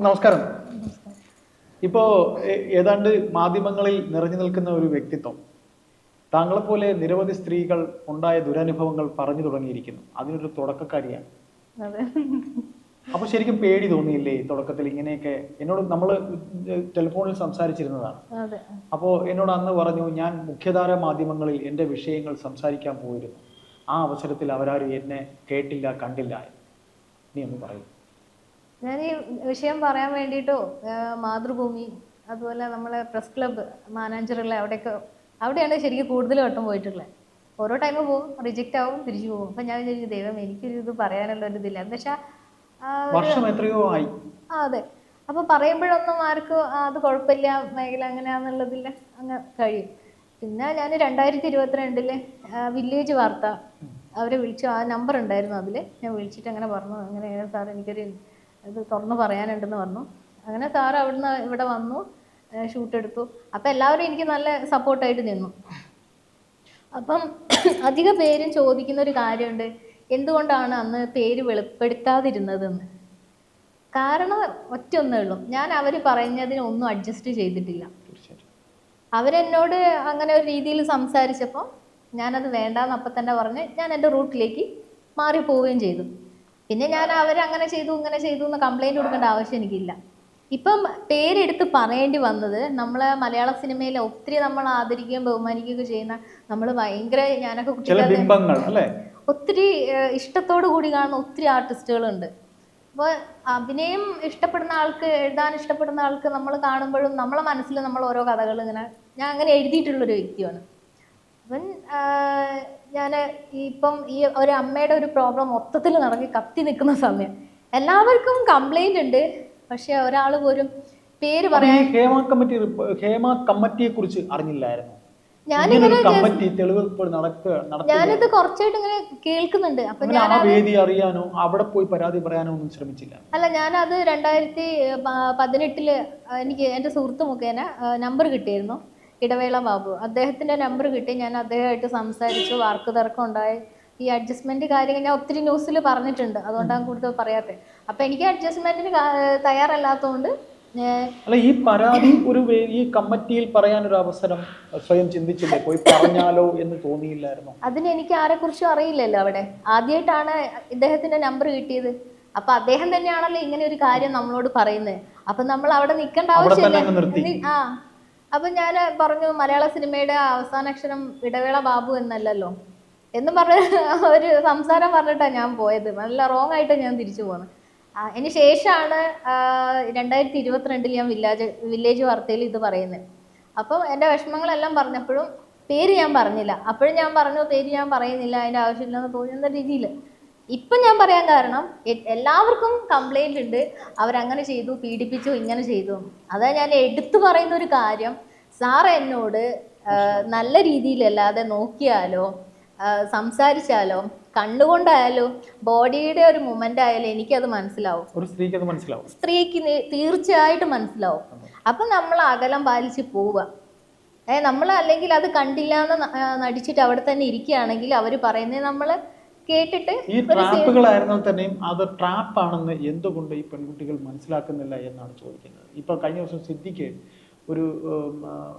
നമസ്കാരം. ഇപ്പോ ഏതാണ്ട് മാധ്യമങ്ങളിൽ നിറഞ്ഞു നിൽക്കുന്ന ഒരു വ്യക്തിത്വം. താങ്കളെപ്പോലെ നിരവധി സ്ത്രീകൾ ഉണ്ടായ ദുരനുഭവങ്ങൾ പറഞ്ഞു തുടങ്ങിയിരിക്കുന്നു. അതിനൊരു തുടക്കക്കാരിയാണ്. അപ്പൊ ശരിക്കും പേടി തോന്നിയില്ലേ തുടക്കത്തിൽ ഇങ്ങനെയൊക്കെ? എന്നോട് നമ്മൾ ടെലിഫോണിൽ സംസാരിച്ചിരുന്നതാണ്. അപ്പോ അപ്പോൾ എന്നോട് അന്ന് പറഞ്ഞു ഞാൻ മുഖ്യധാര മാധ്യമങ്ങളിൽ എന്റെ വിഷയങ്ങൾ സംസാരിക്കാൻ പോയിരുന്നു. ആ അവസരത്തിൽ അവരാരും എന്നെ കേട്ടില്ല കണ്ടില്ല നീ ഒന്ന് പറയും. ഞാൻ ഈ വിഷയം പറയാൻ വേണ്ടിയിട്ടോ മാതൃഭൂമി അതുപോലെ നമ്മളെ പ്രസ് ക്ലബ്ബ് മാനാഞ്ചറുള്ള അവിടെയൊക്കെ അവിടെയാണ് ശരിക്കും കൂടുതൽ വട്ടം പോയിട്ടുള്ളത്. ഓരോ ടൈം പോകും റിജക്റ്റ് ആവും തിരിച്ചു പോകും. അപ്പം ഞാൻ വിചാരിച്ചു ദൈവം എനിക്കൊരു ഇത് പറയാനുള്ള ഒരു ഇതില്ല. എന്ന് വെച്ചാൽ ആ അതെ. അപ്പൊ പറയുമ്പോഴൊന്നും ആർക്കും അത് കുഴപ്പമില്ല മേഖല അങ്ങനെയാന്നുള്ളതില്ല അങ്ങ് കഴിയും. പിന്നെ ഞാൻ രണ്ടായിരത്തി ഇരുപത്തിരണ്ടിൽ വില്ലേജ് വാർത്ത അവരെ വിളിച്ചു. ആ നമ്പർ ഉണ്ടായിരുന്നു അതിൽ ഞാൻ വിളിച്ചിട്ട് അങ്ങനെ പറഞ്ഞു അങ്ങനെ സാർ എനിക്കൊരു ഇത് തുറന്ന് പറയാനുണ്ടെന്ന് പറഞ്ഞു. അങ്ങനെ സാർ അവിടുന്ന് ഇവിടെ വന്നു ഷൂട്ട് എടുത്തു. അപ്പം എല്ലാവരും എനിക്ക് നല്ല സപ്പോർട്ടായിട്ട് നിന്നു. അപ്പം അധിക പേരും ചോദിക്കുന്ന ഒരു കാര്യമുണ്ട്. എന്തുകൊണ്ടാണ് അന്ന് പേര് വെളിപ്പെടുത്താതിരുന്നതെന്ന്? കാരണം ഒറ്റ ഒന്നേ ഉള്ളൂ. ഞാൻ അവർ പറഞ്ഞതിന് ഒന്നും അഡ്ജസ്റ്റ് ചെയ്തിട്ടില്ല. അവരെന്നോട് അങ്ങനെ ഒരു രീതിയിൽ സംസാരിച്ചപ്പോൾ ഞാനത് വേണ്ടാന്ന് അപ്പം തന്നെ പറഞ്ഞ് ഞാൻ എന്റെ റൂട്ടിലേക്ക് മാറിപ്പോവുകയും ചെയ്തു. പിന്നെ ഞാൻ അവരങ്ങനെ ചെയ്തു ഇങ്ങനെ ചെയ്തു എന്ന് കംപ്ലൈന്റ് കൊടുക്കേണ്ട ആവശ്യം എനിക്കില്ല. ഇപ്പം പേരെടുത്ത് പറയേണ്ടി വന്നത് നമ്മൾ മലയാള സിനിമയിൽ ഒത്തിരി നമ്മൾ ആദരിക്കുകയും ബഹുമാനിക്കുകയൊക്കെ ചെയ്യുന്ന നമ്മൾ ഭയങ്കര ഞാനൊക്കെ കുട്ടികളെ ഒത്തിരി ഇഷ്ടത്തോടു കൂടി കാണുന്ന ഒത്തിരി ആർട്ടിസ്റ്റുകളുണ്ട്. അപ്പോൾ അഭിനയം ഇഷ്ടപ്പെടുന്ന ആൾക്ക് എഴുതാൻ ഇഷ്ടപ്പെടുന്ന ആൾക്ക് നമ്മൾ കാണുമ്പോഴും നമ്മളെ മനസ്സിൽ നമ്മൾ ഓരോ കഥകൾ ഇങ്ങനെ ഞാൻ അങ്ങനെ എഴുതിയിട്ടുള്ളൊരു വ്യക്തിയാണ്. അപ്പം ഞാൻ ഇപ്പം ഈ ഒരു അമ്മയുടെ ഒരു പ്രോബ്ലം മൊത്തത്തിൽ നടക്കി കത്തി നിൽക്കുന്ന സമയം. എല്ലാവർക്കും കംപ്ലൈന്റ് ഉണ്ട്. പക്ഷെ ഒരാൾ പോലും പേര് പറയാം പറയാൻ ഹേമ കമ്മിറ്റി ഹേമ കമ്മിറ്റിയെ കുറിച്ച് അറിഞ്ഞില്ലായിരുന്നു? ഞാനിങ്ങനെ ഞാനിത് കുറച്ചായിട്ട് ഇങ്ങനെ കേൾക്കുന്നുണ്ട്. അപ്പൊ ഞാൻ വേദി അറിയാനോ അവിടെ പോയി പരാതി പറയാനോ ഒന്നും ശ്രമിച്ചില്ല. അല്ല ഞാനത് രണ്ടായിരത്തി പതിനെട്ടിൽ എനിക്ക് എന്റെ സുഹൃത്ത് മുഖേന നമ്പർ കിട്ടിയിരുന്നു. ഇടവേള ബാബു. അദ്ദേഹത്തിന്റെ നമ്പർ കിട്ടി. ഞാൻ അദ്ദേഹമായിട്ട് സംസാരിച്ചു. വാർക്ക് തർക്കം ഉണ്ടായി. ഈ അഡ്ജസ്റ്റ്മെന്റ് കാര്യങ്ങൾ ഞാൻ ഒത്തിരി ന്യൂസിൽ പറഞ്ഞിട്ടുണ്ട്. അതുകൊണ്ടാണ് കൂടുതൽ പറയാത്തത് അപ്പം എനിക്ക് അഡ്ജസ്റ്റ്മെന്റിന് തയ്യാറല്ലാത്തതുകൊണ്ട് അല്ല ഈ പരാതി ഒരു ഈ കമ്മിറ്റിയിൽ പറയാൻ ഒരു അവസരം സ്വയം ചിന്തിച്ചില്ലേ? പോയി പറഞ്ഞാലോ എന്ന് തോന്നിയില്ലായിരുന്നു? അതിന് എനിക്ക് ആരെ കുറിച്ചും അറിയില്ലല്ലോ അവിടെ. ആദ്യമായിട്ടാണ് ഇദ്ദേഹത്തിന്റെ നമ്പർ കിട്ടിയത്. അപ്പൊ അദ്ദേഹം തന്നെയാണല്ലോ ഇങ്ങനെ ഒരു കാര്യം നമ്മളോട് പറയുന്നത് അപ്പൊ നമ്മൾ അവിടെ നിൽക്കേണ്ട ആവശ്യമില്ല. ആ അപ്പൊ ഞാൻ പറഞ്ഞു മലയാള സിനിമയുടെ അവസാന അക്ഷരം ഇടവേള ബാബു എന്നല്ലല്ലോ. എന്ന് പറഞ്ഞ ഒരു സംസാരം പറഞ്ഞിട്ടാണ് ഞാൻ പോയത്. നല്ല റോങ് ആയിട്ട് ഞാൻ തിരിച്ചു പോകുന്നത് അതിന് ശേഷമാണ് രണ്ടായിരത്തി ഇരുപത്തിരണ്ടിൽ ഞാൻ വില്ലേജ് വില്ലേജ് വാർത്തയിൽ ഇത് പറയുന്നത് അപ്പം എന്റെ വിഷമങ്ങളെല്ലാം പറഞ്ഞപ്പോഴും പേര് ഞാൻ പറഞ്ഞില്ല. അപ്പോഴും ഞാൻ പറഞ്ഞു പേര് ഞാൻ പറയുന്നില്ല അതിന്റെ ആവശ്യമില്ലെന്ന് തോന്നുന്ന രീതിയിൽ ഇപ്പം ഞാൻ പറയാൻ കാരണം എല്ലാവർക്കും കംപ്ലൈന്റ് ഉണ്ട്. അവരങ്ങനെ ചെയ്തു പീഡിപ്പിച്ചു ഇങ്ങനെ ചെയ്തു. അതാ ഞാൻ എടുത്തു പറയുന്ന ഒരു കാര്യം. സാർ എന്നോട് നല്ല രീതിയിലല്ലാതെ നോക്കിയാലോ സംസാരിച്ചാലോ കണ്ണുകൊണ്ടായാലോ ബോഡിയുടെ ഒരു മൊമെന്റ് ആയാലും എനിക്കത് മനസ്സിലാവും. ഒരു സ്ത്രീക്ക് അത് മനസ്സിലാവും. സ്ത്രീക്ക് തീർച്ചയായിട്ടും മനസ്സിലാവും. അപ്പം നമ്മൾ അകലം പാലിച്ച് പോവുക. ഏ നമ്മൾ അല്ലെങ്കിൽ അത് കണ്ടില്ല എന്ന് നടിച്ചിട്ട് അവിടെ തന്നെ ഇരിക്കുകയാണെങ്കിൽ അവർ പറയുന്നത് നമ്മൾ കേട്ടിട്ട് ഈ ട്രാപ്പുകളായിരുന്നാൽ തന്നെയും അത് ട്രാപ്പാണെന്ന് എന്തുകൊണ്ട് ഈ പെൺകുട്ടികൾ മനസ്സിലാക്കുന്നില്ല എന്നാണ് ചോദിക്കുന്നത്. ഇപ്പൊ കഴിഞ്ഞ ദിവസം സിദ്ധിക്ക് ഒരു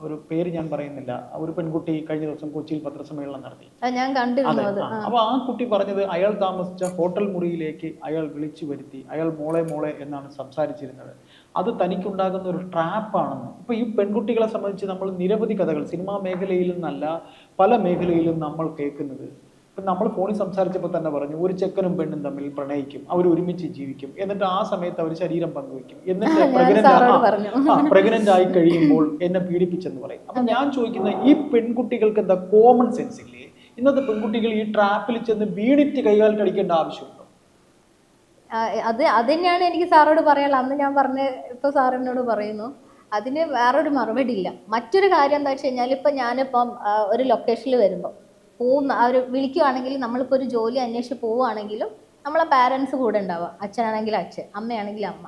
ഒരു പേര് ഞാൻ പറയുന്നില്ല. ഒരു പെൺകുട്ടി കഴിഞ്ഞ ദിവസം കൊച്ചിയിൽ പത്രസമ്മേളനം നടത്തി. ഞാൻ കണ്ടിരുന്നു. അപ്പൊ ആ കുട്ടി പറഞ്ഞത് അയാൾ താമസിച്ച ഹോട്ടൽ മുറിയിലേക്ക് അയാൾ വിളിച്ചു വരുത്തി. അയാൾ മോളെ മോളെ എന്നാണ് സംസാരിച്ചിരുന്നത്. അത് തനിക്കുണ്ടാകുന്ന ഒരു ട്രാപ്പാണെന്ന്. ഇപ്പൊ ഈ പെൺകുട്ടികളെ സംബന്ധിച്ച് നമ്മൾ നിരവധി കഥകൾ സിനിമാ മേഖലയിൽ നിന്നല്ല പല മേഖലയിലും നമ്മൾ കേൾക്കുന്നത്. ഇപ്പൊ നമ്മൾ ഫോണിൽ സംസാരിച്ചപ്പോൾ തന്നെ പറഞ്ഞു ഒരു ചെക്കനും പെണ്ണും തമ്മിൽ പ്രണയിക്കും അവർ ഒരുമിച്ച് ജീവിക്കും. എന്നിട്ട് ആ സമയത്ത് അവർ ശരീരം പങ്കുവയ്ക്കും. എന്നിട്ട് പ്രഗ്നന്റ് ആയി കഴിയുമ്പോൾ എന്നെ പീഡിപ്പിച്ചെന്ന് പറയും. അപ്പം ഞാൻ ചോദിക്കുന്നത് ഈ പെൺകുട്ടികൾക്ക് എന്താ കോമൺ സെൻസ് ഇല്ലേ? ഇന്നത്തെ പെൺകുട്ടികൾ ഈ ട്രാപ്പിൽ ചെന്ന് വീണിട്ട് കൈകാൽ കടിക്കേണ്ട ആവശ്യമുണ്ടോ? അത് അത് തന്നെയാണ് എനിക്ക് സാറോട് പറയാനുള്ളത്. അന്ന് ഞാൻ പറഞ്ഞ ഇപ്പോൾ സാറിനോട് പറയുന്നു അതിന് വേറൊരു മറുപടി ഇല്ല. മറ്റൊരു കാര്യം എന്താ വെച്ച് കഴിഞ്ഞാൽ ഇപ്പം ഞാനിപ്പം ഒരു ലൊക്കേഷനിൽ വരുമ്പോൾ പോകുന്ന അവർ വിളിക്കുവാണെങ്കിൽ നമ്മളിപ്പോൾ ഒരു ജോലി അന്വേഷിച്ച് പോവുകയാണെങ്കിലും നമ്മളെ പാരൻസ് കൂടെ ഉണ്ടാവുക. അച്ഛനാണെങ്കിൽ അച്ഛൻ അമ്മയാണെങ്കിൽ അമ്മ.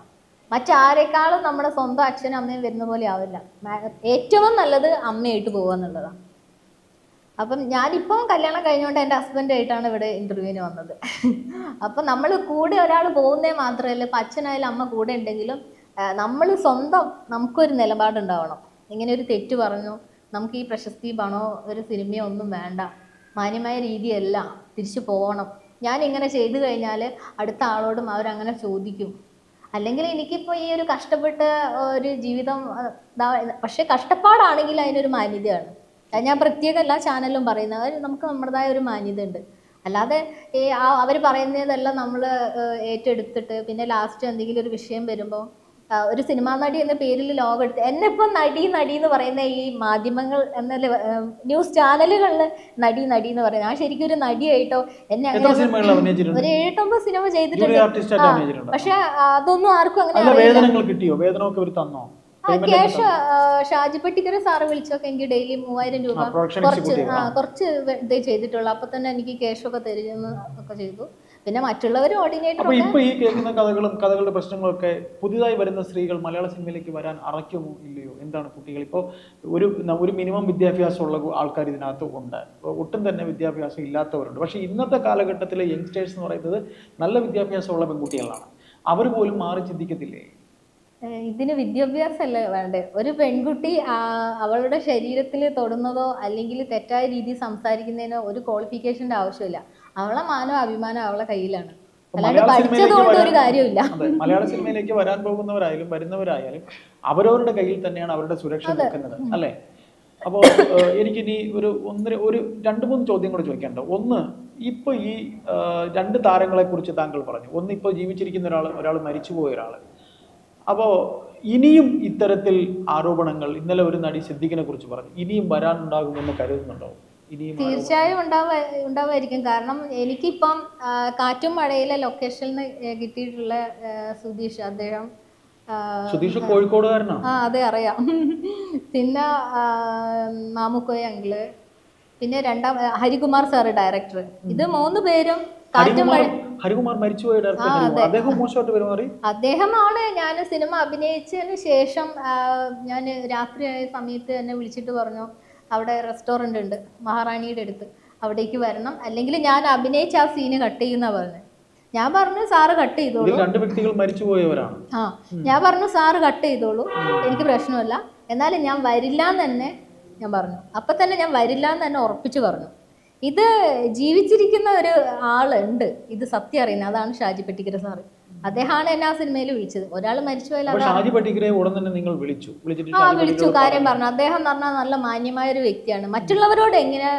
മറ്റാരെക്കാളും നമ്മുടെ സ്വന്തം അച്ഛനും അമ്മയും വരുന്ന പോലെ ആവില്ല. ഏറ്റവും നല്ലത് അമ്മയായിട്ട് പോകുക എന്നുള്ളതാണ് അപ്പം ഞാനിപ്പം കല്യാണം കഴിഞ്ഞുകൊണ്ട് എന്റെ ഹസ്ബൻഡായിട്ടാണ് ഇവിടെ ഇന്റർവ്യൂവിന് വന്നത്. അപ്പം നമ്മൾ കൂടെ ഒരാൾ പോകുന്നേ മാത്രമല്ല ഇപ്പം അച്ഛനായാലും അമ്മ കൂടെ ഉണ്ടെങ്കിലും നമ്മൾ സ്വന്തം നമുക്കൊരു നിലപാടുണ്ടാവണം. ഇങ്ങനെ ഒരു തെറ്റ് പറഞ്ഞു നമുക്ക് ഈ പ്രശസ്തി പണോ ഒരു സിനിമയോ ഒന്നും വേണ്ട. മാന്യമായ രീതിയല്ല. തിരിച്ചു പോകണം ഞാൻ ഇങ്ങനെ ചെയ്തു കഴിഞ്ഞാൽ അടുത്ത ആളോടും അവരങ്ങനെ ചോദിക്കും. അല്ലെങ്കിൽ എനിക്കിപ്പോൾ ഈ ഒരു കഷ്ടപ്പെട്ട ഒരു ജീവിതം പക്ഷേ കഷ്ടപ്പാടാണെങ്കിൽ അതിനൊരു മാന്യതയാണ്. ഞാൻ പ്രത്യേക എല്ലാ ചാനലും പറയുന്നത് നമുക്ക് നമ്മുടേതായ ഒരു മാന്യത ഉണ്ട് അല്ലാതെ ഈ അവർ പറയുന്നതെല്ലാം നമ്മൾ ഏറ്റെടുത്തിട്ട് പിന്നെ ലാസ്റ്റ് എന്തെങ്കിലും ഒരു വിഷയം വരുമ്പോൾ ഒരു സിനിമാ നടി എന്ന പേരിൽ ലോഗ് എടുത്ത് എന്നെ ഇപ്പം നടി നടി എന്ന് പറയുന്ന ഈ മാധ്യമങ്ങൾ എന്ന ന്യൂസ് ചാനലുകളിൽ നടി നടി എന്ന് പറയുന്നത്. ആ ശരിക്കും ഒരു നടിയായിട്ടോ എന്നെ ഒരു ഏഴെട്ടൊമ്പത് സിനിമ ചെയ്തിട്ടുണ്ട്. പക്ഷെ അതൊന്നും ആർക്കും അങ്ങനെ കിട്ടിയോ? വേതനമൊക്കെ തന്നോ? ക്യാഷ് ഷാജി പട്ടിക്കര സാറ് വിളിച്ചൊക്കെ എനിക്ക് ഡെയിലി മൂവായിരം രൂപ കുറച്ച് കുറച്ച് ഇത് ചെയ്തിട്ടുള്ളൂ. അപ്പൊ തന്നെ എനിക്ക് ക്യാഷ് ഒക്കെ തരുന്നു ഒക്കെ ചെയ്തു. പിന്നെ മറ്റുള്ളവർ ഓർഡിനേറ്റർ ഇപ്പൊ ഈ കേൾക്കുന്ന കഥകളും കഥകളുടെ പ്രശ്നങ്ങളൊക്കെ പുതിയതായി വരുന്ന സ്ത്രീകൾ മലയാള സിനിമയിലേക്ക് വരാൻ അറയ്ക്കുമോ ഇല്ലയോ? എന്താണ് കുട്ടികൾ? ഇപ്പോൾ ഒരു ഒരു മിനിമം വിദ്യാഭ്യാസം ഉള്ള ആൾക്കാർ ഇതിനകത്ത് ഉണ്ട്. ഒട്ടും തന്നെ വിദ്യാഭ്യാസം ഇല്ലാത്തവരുണ്ട്. പക്ഷേ ഇന്നത്തെ കാലഘട്ടത്തിലെ യങ്സ്റ്റേഴ്സ് എന്ന് പറയുന്നത് നല്ല വിദ്യാഭ്യാസമുള്ള പെൺകുട്ടികളാണ്. അവർ പോലും മാറി ചിന്തിക്കത്തില്ലേ? ഇതിന് ഇതിന് വിദ്യാഭ്യാസമല്ല വേണ്ടേ? ഒരു പെൺകുട്ടി അവളുടെ ശരീരത്തിൽ തൊടുന്നതോ അല്ലെങ്കിൽ തെറ്റായ രീതിയിൽ സംസാരിക്കുന്നതിനോ ഒരു ക്വാളിഫിക്കേഷന്റെ ആവശ്യമില്ല. അവളെ മാനോ അഭിമാനം അവളെ കയ്യിലാണ്. മലയാള സിനിമയിലേക്ക് വരാൻ- പോകുന്നവരായാലും വരുന്നവരായാലും അവരവരുടെ കയ്യിൽ തന്നെയാണ് അവരുടെ സുരക്ഷ നിൽക്കുന്നത് അല്ലേ? അപ്പോൾ എനിക്കിനി ഒരു ഒന്നര ഒരു രണ്ട് മൂന്ന് ചോദ്യം കൂടെ ചോദിക്കാനുണ്ട്. ഒന്ന് ഇപ്പൊ ഈ രണ്ട് താരങ്ങളെ കുറിച്ച് താങ്കൾ പറഞ്ഞു. ഒന്ന് ഇപ്പോൾ ജീവിച്ചിരിക്കുന്ന ഒരാൾ ഒരാൾ മരിച്ചുപോയ ഒരാൾ. അപ്പോൾ ഇനിയും ഇത്തരത്തിൽ ആരോപണങ്ങൾ ഇന്നലെ ഒരു നടി സിദ്ദിഖിനെ കുറിച്ച് പറഞ്ഞു. ഇനിയും വരാനുണ്ടാകുമെന്ന് കരുതുന്നുണ്ടോ? തീർച്ചയായും ഉണ്ടാവുക ഉണ്ടാവുമായിരിക്കും കാരണം എനിക്കിപ്പം കാറ്റും മഴയിലെ ലൊക്കേഷനിൽ നിന്ന് കിട്ടിയിട്ടുള്ള സുധീഷ് അദ്ദേഹം ആ, സുധീഷ് കോഴിക്കോടുകാരനാണ് ആ അതെ അറിയാം. പിന്നെ മാമുക്കോയ അങ്കിൾ പിന്നെ രണ്ടാം ഹരികുമാർ സാർ ഡയറക്ടർ ഇത് മൂന്ന് പേരും കാറ്റും ഹരികുമാർ മഴ മരിച്ചുപോയ. അദ്ദേഹം മോശമായിട്ട് പെരുമാറി? അദ്ദേഹമാണ് ഞാൻ സിനിമ അഭിനയിച്ചതിന് ശേഷം ഞാൻ രാത്രി സമയത്ത് എന്നെ വിളിച്ചിട്ട് പറഞ്ഞു അവിടെ റെസ്റ്റോറന്റ് ഉണ്ട് മഹാറാണിയുടെ അടുത്ത്. അവിടേക്ക് വരണം. അല്ലെങ്കിൽ ഞാൻ അഭിനയിച്ച ആ സീന് കട്ട് ചെയ്യുന്ന പറഞ്ഞത് ഞാൻ പറഞ്ഞു സാറ് കട്ട് ചെയ്തോളൂ. രണ്ട് വ്യക്തികൾ മരിച്ചുപോയവരാണ് ആ ഞാൻ പറഞ്ഞു സാറ് കട്ട് ചെയ്തോളൂ. എനിക്ക് പ്രശ്നമല്ല. എന്നാലും ഞാൻ വരില്ല എന്ന് തന്നെ ഞാൻ പറഞ്ഞു. അപ്പം തന്നെ ഞാൻ വരില്ല എന്ന് തന്നെ ഉറപ്പിച്ചു പറഞ്ഞു. ഇത് ജീവിച്ചിരിക്കുന്ന ഒരു ആളുണ്ട് ഇത് സത്യം അറിയുന്നത്. അതാണ് ഷാജി പെട്ടിക്കര സാറ്. അദ്ദേഹമാണ് എന്നെ ആ സിനിമയിൽ വിളിച്ചത്. ഒരാൾ മരിച്ചു ഷാജി പട്ടിക്കരെ ഉടൻ തന്നെ നിങ്ങൾ വിളിച്ചു. ആ വിളിച്ചു. കാര്യം പറഞ്ഞു. അദ്ദേഹം പറഞ്ഞാൽ നല്ല മാന്യമായ ഒരു വ്യക്തിയാണ്. മറ്റുള്ളവരോട് എങ്ങനെ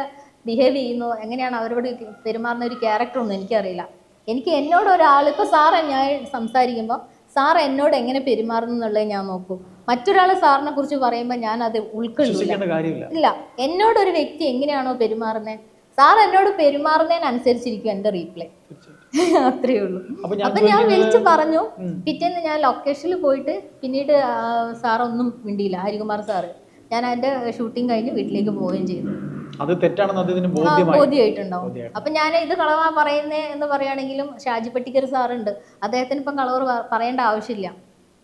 ബിഹേവ് ചെയ്യുന്നു എങ്ങനെയാണ് അവരോട് പെരുമാറുന്ന ഒരു ക്യാരക്ടർ ഒന്നും എനിക്കറിയില്ല. എനിക്ക് എന്നോട് ഒരാൾ ഇപ്പോൾ സാർ ഞാൻ സംസാരിക്കുമ്പോൾ സാർ എന്നോട് എങ്ങനെ പെരുമാറുന്നു എന്നുള്ളത് ഞാൻ നോക്കൂ. മറ്റൊരാൾ സാറിനെ കുറിച്ച് പറയുമ്പോൾ ഞാൻ അത് ഉൾക്കൊള്ളില്ല ഇല്ല. എന്നോട് ഒരു വ്യക്തി എങ്ങനെയാണോ പെരുമാറുന്നത് സാർ എന്നോട് പെരുമാറുന്നതിനനുസരിച്ചിരിക്കും എന്റെ റീപ്ലൈ അത്രേ ഉള്ളൂ. അപ്പൊ ഞാൻ വിളിച്ചു പറഞ്ഞു. പിറ്റേന്ന് ഞാൻ ലൊക്കേഷനിൽ പോയിട്ട് പിന്നീട് സാറൊന്നും മിണ്ടിയില്ല ഹരികുമാർ സാറ്. ഞാൻ അതിന്റെ ഷൂട്ടിംഗ് കഴിഞ്ഞ് വീട്ടിലേക്ക് പോവുകയും ചെയ്തു. അത് തെറ്റാണെന്ന് ബോധ്യമായിട്ടുണ്ടാവും. ബോധ്യമായി. അപ്പൊ ഞാൻ ഇത് കളവാ പറയുന്നേ എന്ന് പറയുകയാണെങ്കിലും ഷാജി പട്ടിക്കർ സാറുണ്ട്. അദ്ദേഹത്തിന് ഇപ്പം കളവർ പറയേണ്ട ആവശ്യമില്ല.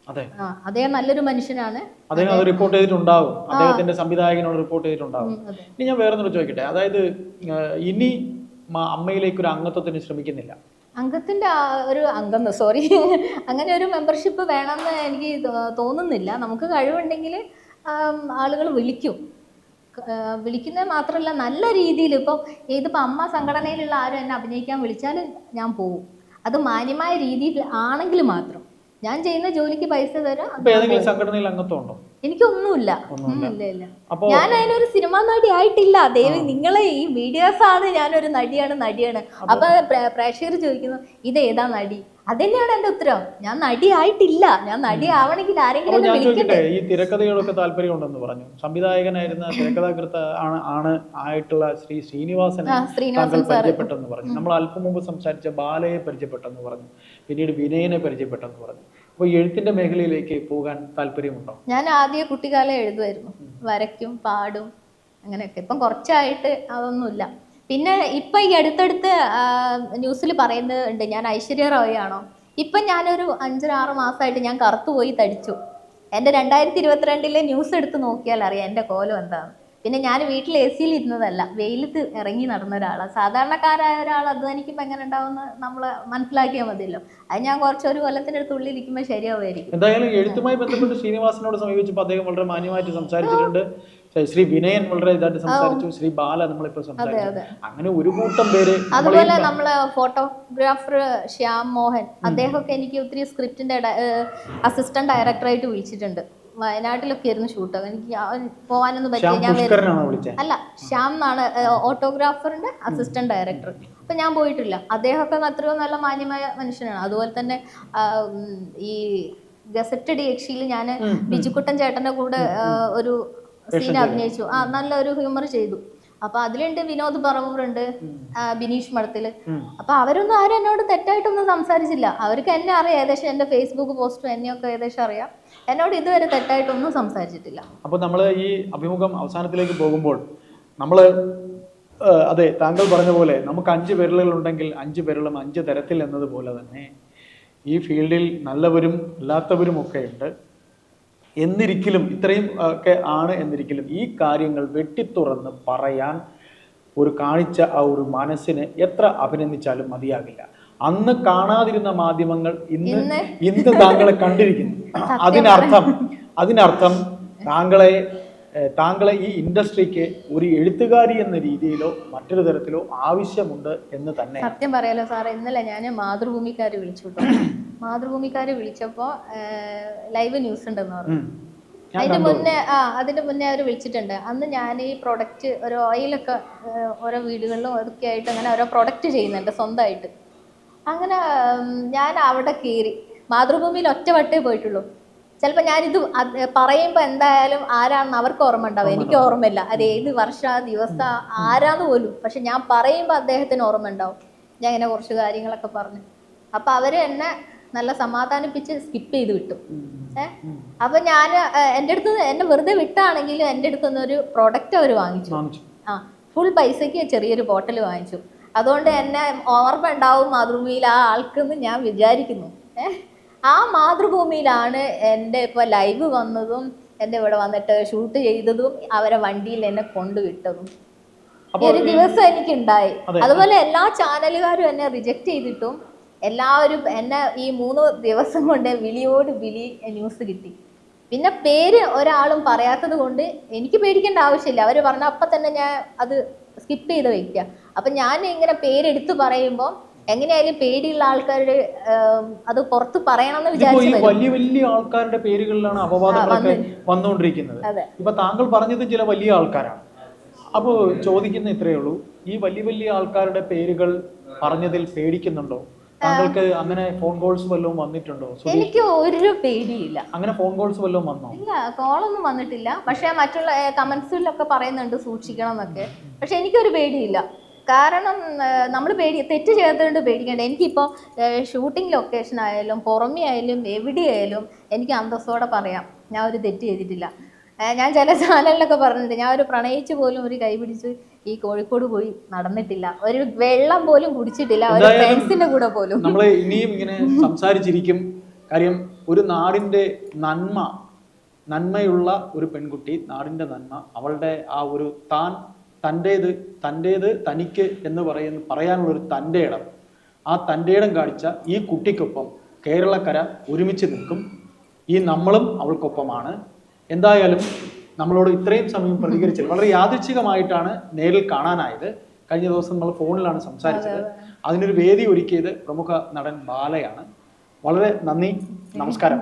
അദ്ദേഹം നല്ലൊരു മനുഷ്യനാണ്. അദ്ദേഹം അത് റിപ്പോർട്ട് ചെയ്തിട്ടുണ്ടാവും. അദ്ദേഹത്തിന്റെ സംവിധായകനോട് റിപ്പോർട്ട് ചെയ്തിട്ടുണ്ടാവും. ഇനി ഞാൻ വേറെ ഒന്നും ചോദിക്കട്ടെ. അതായത് ഇനി അമ്മയിലേക്ക് ഒരു അംഗത്വത്തിന് ശ്രമിക്കുന്നില്ല. അംഗത്തിന്റെ ആ ഒരു അംഗം സോറി അങ്ങനെ ഒരു മെമ്പർഷിപ്പ് വേണമെന്ന് എനിക്ക് തോന്നുന്നില്ല. നമുക്ക് കഴിവുണ്ടെങ്കിൽ ആളുകൾ വിളിക്കും. വിളിക്കുന്നത് മാത്രമല്ല നല്ല രീതിയിൽ ഇപ്പോൾ ഇതിപ്പോൾ അമ്മ സംഘടനയിലുള്ള ആരും എന്നെ അഭിനയിക്കാൻ വിളിച്ചാൽ ഞാൻ പോവും. അത് മാന്യമായ രീതിയിൽ ആണെങ്കിൽ മാത്രം. ഞാൻ ചെയ്യുന്ന ജോലിക്ക് പൈസ തരാം. ഏതെങ്കിലും സംഘടനയിൽ അംഗത്വമുണ്ടോ? എനിക്കൊന്നുമില്ല. ഇല്ല ഇല്ല. ഞാൻ അതിനൊരു സിനിമ നടി ആയിട്ടില്ല. ദേവി നിങ്ങളെ ഈ വീഡിയോസ് ആണ് ഞാനൊരു നടിയാണ് നടിയാണ്. അപ്പൊ പ്രേ- പ്രേക്ഷകർ ചോദിക്കുന്നു ഇത് ഏതാ നടി? അതന്നെയാണ് എന്റെ ഉത്തരം. ഞാൻ നടിയായിട്ടില്ല. ഞാൻ നടി ആവണമെങ്കിൽ ആരെങ്കിലും എന്നെ ഞാൻ ചോദിക്കട്ടെ വിളിക്കട്ടെ ഈ തിരക്കഥയോടൊക്കെ താല്പര്യമുണ്ടെന്ന് പറഞ്ഞു. സംവിധായകനായിരുന്ന തിരക്കഥാകൃത്ത് ആണ് ആണ് ആയിട്ടുള്ള ശ്രീ ശ്രീനിവാസനെ ആ താങ്കൾ ശ്രീനിവാസൻ പരിചയപ്പെട്ടെന്ന് പറഞ്ഞു. നമ്മൾ അല്പം മുമ്പ് സംസാരിച്ച ബാലയെ പരിചയപ്പെട്ടെന്ന് പറഞ്ഞു. പിന്നീട് വിനയനെ പരിചയപ്പെട്ടെന്ന് പറഞ്ഞു. അപ്പൊ എഴുത്തിന്റെ മേഖലയിലേക്ക് പോകാൻ താല്പര്യമുണ്ടോ? ഞാൻ ആദ്യം കുട്ടിക്കാലം എഴുതുമായിരുന്നു. വരയ്ക്കും പാടും അങ്ങനെയൊക്കെ. ഇപ്പം കുറച്ചായിട്ട് അതൊന്നുമില്ല. പിന്നെ ഇപ്പം ഈ അടുത്തടുത്ത് ന്യൂസിൽ പറയുന്നുണ്ട് ഞാൻ ഐശ്വര്യ റോയ് ആണോ? ഇപ്പം ഞാനൊരു അഞ്ചര ആറ് മാസമായിട്ട് ഞാൻ കറുത്തു പോയി തടിച്ചു. എന്റെ രണ്ടായിരത്തി ഇരുപത്തിരണ്ടിലെ ന്യൂസ് എടുത്ത് നോക്കിയാൽ അറിയാം എന്റെ കോലം എന്താണ് പിന്നെ ഞാൻ വീട്ടിൽ എ സിയിൽ ഇരുന്നതല്ല വെയിലത്ത് ഇറങ്ങി നടന്ന ഒരാളാണ് സാധാരണക്കാരായ ഒരാൾ അധ്വാനിക്കുമ്പോൾ എങ്ങനെ ഉണ്ടാവുമെന്ന് നമ്മൾ മനസ്സിലാക്കിയാൽ മതിയല്ലോ. അത് ഞാൻ കുറച്ചൊരു ഒരു കൊല്ലത്തിന്റെ അടുത്ത് ഉള്ളിൽ ശരിയാവുമായിരിക്കും. എന്തായാലും എഴുത്തുമായി ബന്ധപ്പെട്ട് ശ്രീനിവാസനോട് സമീപിച്ചപ്പോൾ അദ്ദേഹം വളരെ മാന്യമായിട്ട് സംസാരിച്ചിട്ടുണ്ട്. ശ്രീ വിനയൻ വളരെ ഇതായിട്ട് സംസാരിച്ചു. ശ്രീ ബാല നമ്മളിപ്പോ സംസാരിച്ചു. അങ്ങനെ ഒരു കൂട്ടം പേര് അതുപോലെ നമ്മൾ ഫോട്ടോഗ്രാഫർ ശ്യാം മോഹൻ അദ്ദേഹമൊക്കെ എനിക്ക് ഒത്തിരി സ്ക്രിപ്റ്റിന്റെ അസിസ്റ്റന്റ് ഡയറക്ടറായിട്ട് വിളിച്ചിട്ടുണ്ട്. വയനാട്ടിലൊക്കെ ആയിരുന്നു ഷൂട്ട്. എനിക്ക് പോകാനൊന്നും പോവാനൊന്നും പറ്റില്ല. ഞാൻ അല്ല ശ്യാം എന്നാണ് ഓട്ടോഗ്രാഫറിന്റെ അസിസ്റ്റന്റ് ഡയറക്ടർ. അപ്പൊ ഞാൻ പോയിട്ടില്ല. അദ്ദേഹമൊക്കെ അത്രയോ നല്ല മാന്യമായ മനുഷ്യനാണ്. അതുപോലെ തന്നെ ഈ ഗസറ്റഡ് യക്ഷിയിൽ ഞാൻ ബിജുക്കുട്ടൻ ചേട്ടന്റെ കൂടെ ഒരു സീൻ അഭിനയിച്ചു. ആ നല്ലൊരു ഹ്യൂമർ ചെയ്തു. അപ്പൊ അതിലുണ്ട് വിനോദ് പറവൂറുണ്ട് ബിനീഷ് മഠത്തിൽ. അപ്പൊ അവരൊന്നും ആരും എന്നോട് തെറ്റായിട്ടൊന്നും സംസാരിച്ചില്ല. അവർക്ക് എന്നെ അറിയാം. ഏകദേശം എന്റെ ഫേസ്ബുക്ക് പോസ്റ്റും എന്നെയൊക്കെ ഏകദേശം അറിയാം. എന്നോട് ഇതുവരെ തെറ്റായിട്ടൊന്നും സംസാരിച്ചിട്ടില്ല. അപ്പൊ നമ്മൾ ഈ അഭിമുഖം അവസാനത്തിലേക്ക് പോകുമ്പോൾ നമ്മൾ അതെ താങ്കൾ പറഞ്ഞ പോലെ നമുക്ക് അഞ്ച് വിരലുകൾ ഉണ്ടെങ്കിൽ അഞ്ച് വിരലും അഞ്ച് തരത്തിൽ എന്നതുപോലെ തന്നെ ഈ ഫീൽഡിൽ നല്ലവരും അല്ലാത്തവരും ഒക്കെ ഉണ്ട്. എന്നിരിക്കലും ഇത്രയും ഒക്കെ ആണ് എന്നിരിക്കലും ഈ കാര്യങ്ങൾ വെട്ടിത്തുറന്ന് പറയാൻ ഒരു കാണിച്ച ആ ഒരു മനസ്സിനെ എത്ര അഭിനന്ദിച്ചാലും മതിയാകില്ല. അന്ന് കാണാതിരുന്ന മാധ്യമങ്ങൾ ഇന്ന് ഇന്ന് താങ്കളെ കണ്ടിരിക്കുന്നു. അതിനർത്ഥം അതിനർത്ഥം താങ്കളെ താങ്കളെ ഈ ഇൻഡസ്ട്രിക്ക് ഒരു എഴുത്തുകാരി എന്ന രീതിയിലോ മറ്റൊരു തരത്തിലോ ആവശ്യമുണ്ട് എന്ന് തന്നെ. സത്യം പറയാലോ സാറേ ഇന്നലെ ഞാൻ മാതൃഭൂമിക്കാർ വിളിച്ചു മാതൃഭൂമിക്കാര് വിളിച്ചപ്പോ ലൈവ് ന്യൂസ് ഉണ്ടെന്ന് പറഞ്ഞു. അതിന്റെ മുന്നേ ആ അതിന്റെ മുന്നേ അവർ വിളിച്ചിട്ടുണ്ട്. അന്ന് ഞാൻ ഈ പ്രൊഡക്റ്റ് ഒരു ഓയിലൊക്കെ ഓരോ വീടുകളിലും അതൊക്കെ ആയിട്ട് അങ്ങനെ ഓരോ പ്രൊഡക്റ്റ് ചെയ്യുന്നുണ്ട് സ്വന്തമായിട്ട്. അങ്ങനെ ഞാൻ അവിടെ കയറി. മാതൃഭൂമിയിൽ ഒറ്റവട്ടേ പോയിട്ടുള്ളൂ. ചിലപ്പോൾ ഞാനിത് പറയുമ്പോൾ എന്തായാലും ആരാണെന്ന് അവർക്ക് ഓർമ്മ ഉണ്ടാവും. എനിക്ക് ഓർമ്മയില്ല. അത് ഏത് വർഷ ദിവസം ആരാന്ന് പോലും. പക്ഷെ ഞാൻ പറയുമ്പോൾ അദ്ദേഹത്തിന് ഓർമ്മ ഉണ്ടാവും. ഞാൻ ഇങ്ങനെ കുറച്ച് കാര്യങ്ങളൊക്കെ പറഞ്ഞു. അപ്പം അവർ എന്നെ നല്ല സമാധാനിപ്പിച്ച് സ്കിപ്പ് ചെയ്ത് വിട്ടു. ഏ? അപ്പൊ ഞാൻ എന്റെ അടുത്ത് എന്നെ വെറുതെ വിട്ടാണെങ്കിലും എന്റെ അടുത്ത് നിന്ന് ഒരു പ്രോഡക്റ്റ് അവർ വാങ്ങിച്ചു. ആ ഫുൾ പൈസയ്ക്ക് ചെറിയൊരു ബോട്ടിൽ വാങ്ങിച്ചു. അതുകൊണ്ട് എന്നെ ഓർമ്മ ഉണ്ടാവും മാതൃഭൂമിയിൽ ആ ആൾക്കെന്ന് ഞാൻ വിചാരിക്കുന്നു. ഏ? ആ മാതൃഭൂമിയിലാണ് എന്റെ ഇപ്പോൾ ലൈവ് വന്നതും എന്റെ ഇവിടെ വന്നിട്ട് ഷൂട്ട് ചെയ്തതും അവരെ വണ്ടിയിൽ എന്നെ കൊണ്ടുവിട്ടതും. ഒരു ദിവസം എനിക്കുണ്ടായി. അതുപോലെ എല്ലാ ചാനലുകാരും എന്നെ റിജക്റ്റ് ചെയ്തിട്ടും എല്ലാവരും എന്നെ ഈ മൂന്ന് ദിവസം കൊണ്ട് വിളിയോട് വിളി ന്യൂസ് കിട്ടി. പിന്നെ പേര് ഒരാളും പറയാത്തത് കൊണ്ട് എനിക്ക് പേടിക്കേണ്ട ആവശ്യമില്ല. അവർ പറഞ്ഞ അപ്പം തന്നെ ഞാൻ അത് സ്കിപ്പ് ചെയ്ത് വയ്ക്കുക അപ്പം ഞാൻ ഇങ്ങനെ പേരെടുത്ത് പറയുമ്പോൾ എങ്ങനെയായാലും പേടിയുള്ള ആൾക്കാരുടെ അത് പുറത്ത് പറയണമെന്ന് വിചാരിച്ചു വലിയ വലിയ ആൾക്കാരുടെ പേരുകളിലാണ് അപവാദങ്ങളൊക്കെ വന്നുകൊണ്ടിരിക്കുന്നത്. ഇപ്പൊ താങ്കൾ പറഞ്ഞത് ചില വലിയ ആൾക്കാരാണ്. അപ്പോൾ ചോദിക്കുന്ന ഇത്രയേ ഉള്ളൂ. ഈ വലിയ വലിയ ആൾക്കാരുടെ പേരുകൾ പറഞ്ഞതിൽ പേടിക്കുന്നുണ്ടോ? താങ്കൾക്ക് അങ്ങനെ ഫോൺ കോൾസ് വല്ലതും വന്നിട്ടുണ്ടോ? എനിക്ക് ഒരു പേടിയില്ല. അങ്ങനെ ഫോൺ കോൾസ് വല്ലതും വന്നോ? ഇല്ല കോളൊന്നും വന്നിട്ടില്ല. പക്ഷേ മറ്റുള്ള കമന്റ്സിലൊക്കെ പറയുന്നുണ്ട് സൂക്ഷിക്കണം എന്നൊക്കെ പക്ഷെ എനിക്കൊരു പേടിയില്ല. കാരണം നമ്മൾ പേടി തെറ്റ് ചെയ്തുകൊണ്ട് പേടിക്കേണ്ട. എനിക്കിപ്പോൾ ഷൂട്ടിംഗ് ലൊക്കേഷൻ ആയാലും പുറമേ ആയാലും എവിടെയായാലും എനിക്ക് അന്തസ്സോടെ പറയാം. ഞാൻ ഒരു തെറ്റ് ചെയ്തിട്ടില്ല. ഞാൻ ചില ചാനലിലൊക്കെ പറഞ്ഞിട്ടുണ്ട്. ഞാൻ ഒരു പ്രണയിച്ച് പോലും ഒരു കൈ പിടിച്ച് ഈ കോഴിക്കോട് പോയി നടന്നിട്ടില്ല. ഒരു വെള്ളം പോലും കുടിച്ചിട്ടില്ല. ഒരു ഫ്രണ്ട്സിന്റെ കൂടെ പോലും. നമ്മൾ ഇനിയും ഇങ്ങനെ സംസാരിച്ചിരിക്കും. കാര്യം ഒരു നാടിന്റെ നന്മ നന്മയുള്ള ഒരു പെൺകുട്ടി നാടിന്റെ നന്മ അവളുടെ ആ ഒരു താൻ തന്റേത് തന്റേത് തനിക്ക് എന്ന് പറയുന്ന പറയാനുള്ള ഒരു തന്റെ ഇടം. ആ തന്റെ ഇടം കാണിച്ച ഈ കുട്ടിക്കൊപ്പം കേരളക്കര ഒരുമിച്ച് നിൽക്കും. ഈ നമ്മളും അവൾക്കൊപ്പമാണ്. എന്തായാലും നമ്മളോട് ഇത്രയും സമയം പ്രതികരിച്ചത്. വളരെ യാദൃച്ഛികമായിട്ടാണ് നേരിൽ കാണാനായത്. കഴിഞ്ഞ ദിവസം നമ്മൾ ഫോണിലാണ് സംസാരിച്ചത്. അതിനൊരു വേദി ഒരുക്കിയത് പ്രമുഖ നടൻ ബാലയാണ്. വളരെ നന്ദി. നമസ്കാരം.